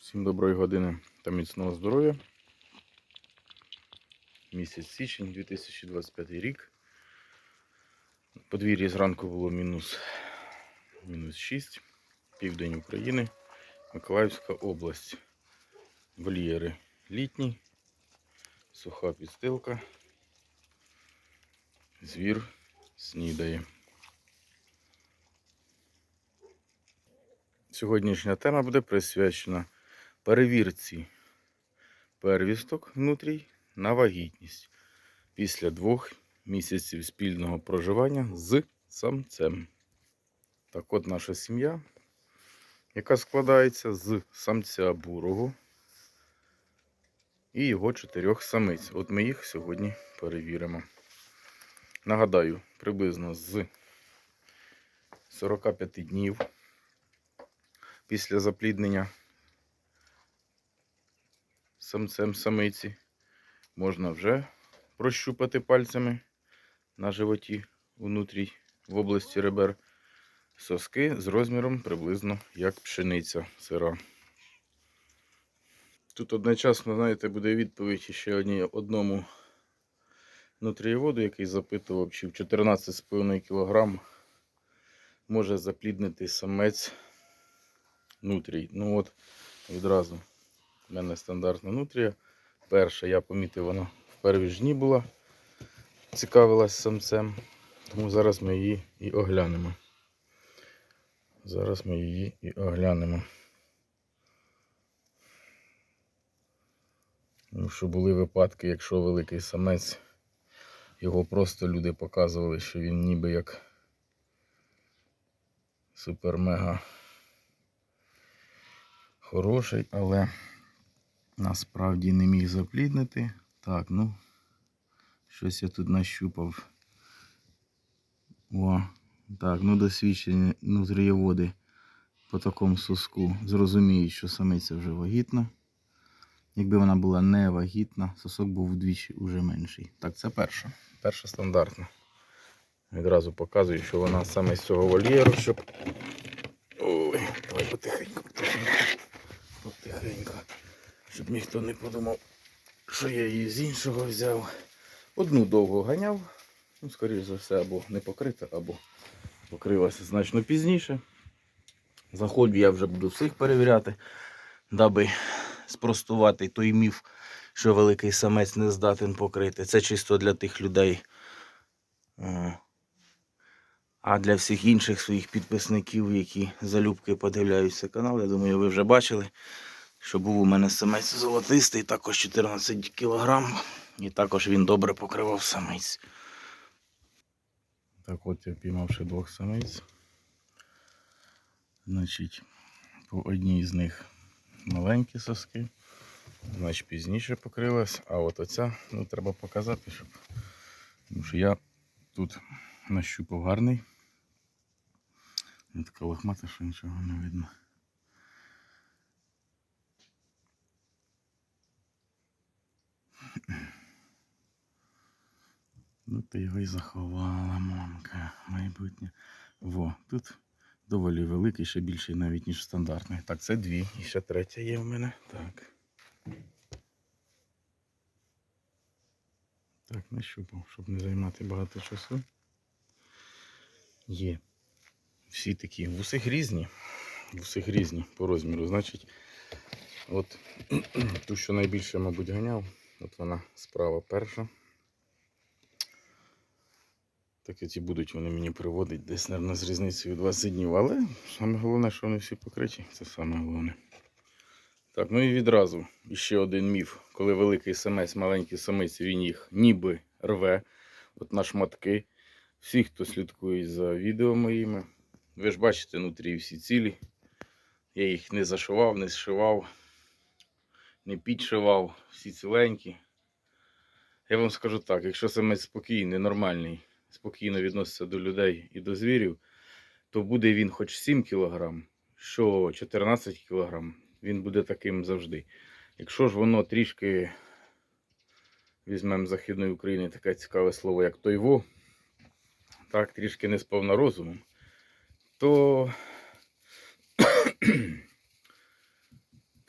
Всім доброї години та міцного здоров'я. Місяць січень 2025 рік. На подвір'ї зранку було мінус, мінус 6. Південь України, Миколаївська область. Вольєри літні, суха підстилка. Звір снідає. Сьогоднішня тема буде присвячена перевірці первісток внутрій на вагітність після двох місяців спільного проживання з самцем. Так от наша сім'я, яка складається з самця бурого і його чотирьох самиць. От ми їх сьогодні перевіримо. Нагадаю, приблизно з 45 днів після запліднення самцем самиці можна вже прощупати пальцями на животі внутрі в області ребер соски з розміром приблизно як пшениця сира. Тут одночасно, знаєте, буде відповідь ще одному нутрієводу, який запитував, чи в 14,5 кг може запліднити самець нутрій. Ну от відразу в мене стандартна нутрія. Перша, я помітив, вона в перві ж дні була, цікавилась самцем. Тому зараз ми її і оглянемо. Зараз ми її і оглянемо. Тому що були випадки, якщо великий самець, його просто люди показували, що він ніби як супер-мега хороший, але насправді не міг запліднити. Так, ну, щось я тут нащупав. О, так, ну досвідчені нутрієводи по такому соску зрозуміють, що самиця вже вагітна. Якби вона була не вагітна, сосок був вдвічі вже менший. Так, це перша. Перша стандартна. Відразу показую, що вона саме з цього вольєру, щоб. Ой, давай потихеньку, потихеньку. Потихеньку. Щоб ніхто не подумав, що я її з іншого взяв. Одну довго ганяв, ну, скоріш за все, або не покрита, або покрилася значно пізніше. Заходжу я вже буду всіх перевіряти, даби спростувати той міф, що великий самець не здатен покрити. Це чисто для тих людей. Е, А для всіх інших своїх підписників, які залюбки подивляються канал, я думаю, ви вже бачили, що був у мене самець золотистий, також 14 кг, і також він добре покривав самець. Так от я піймавши двох самиць. Значить, по одній з них маленькі соски, значить пізніше покрилась, а от оця, ну треба показати, щоб. Тому що я тут нащупав гарний. Така лохмата, що нічого не видно. Ну ти його й заховала, мамка, майбутнє. Во, тут доволі великий, ще більший навіть, ніж стандартний. Так, це дві. І ще третя є в мене. Так. Так, нащупав, щоб не займати багато часу. Є. Всі такі. В усіх різні. В усіх різні по розміру. Значить, от ту, що найбільше, мабуть, ганяв, от вона справа перша. Так ці будуть вони мені приводити десь, мабуть, з різницею 20 днів. Але саме головне, що вони всі покриті, це саме головне. Так, ну і відразу ще один міф. Коли великий самець, маленький самець, він їх ніби рве от на шматки. Всі, хто слідкує за відео моїми, ви ж бачите внутрі всі цілі. Я їх не зашивав, не зшивав, не підшивав, всі ціленькі. Я вам скажу так, якщо самець спокійний, нормальний, спокійно відноситься до людей і до звірів, то буде він хоч 7 кг, що 14 кг, він буде таким завжди. Якщо ж воно трішки, візьмемо Західної України таке цікаве слово, як тойво, так, трішки не сповна розумом, то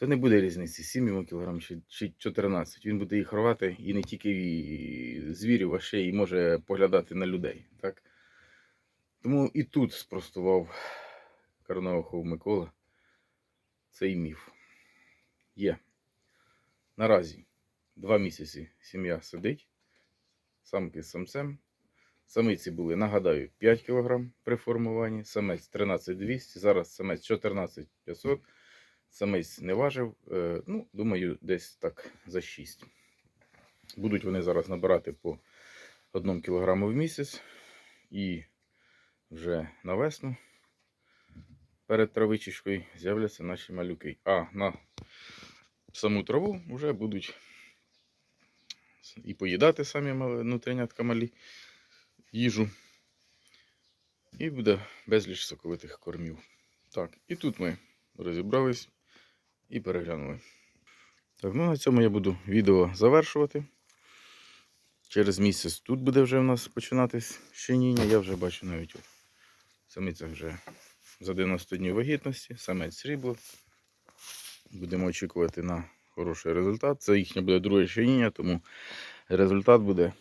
то не буде різниці, 7 йому кілограм чи, чи 14. Він буде їх рвати і не тільки звірів, а ще й може поглядати на людей. Так? Тому і тут спростував Карнаухов Микола цей міф. Є. Наразі два місяці сім'я сидить, самки з самцем. Самиці були, нагадаю, 5 кг при формуванні, самець 13200, зараз самець 14500. Самець не важив, е, ну, думаю, десь так за 6. Будуть вони зараз набирати по 1 кг в місяць. І вже на весну перед травичечкою з'являться наші малюки. А на саму траву вже будуть і поїдати самі мали- малі їжу. І буде безліч соковитих кормів. Так, і тут ми розібрались і переглянули. Так, ну на цьому я буду відео завершувати. Через місяць тут буде вже в нас починатись щеніння. Я вже бачу навіть от, самиця вже за 90 днів вагітності, самець срібло. Будемо очікувати на хороший результат. Це їхнє буде друге щеніння, тому результат буде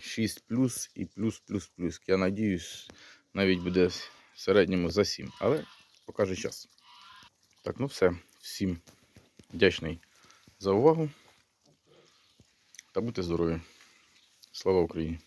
6 плюс і плюс плюс плюс. Я надіюсь, навіть буде в середньому за 7, але покаже час. Так, ну все. Всім вдячний за увагу. Та будьте здорові. Слава Україні!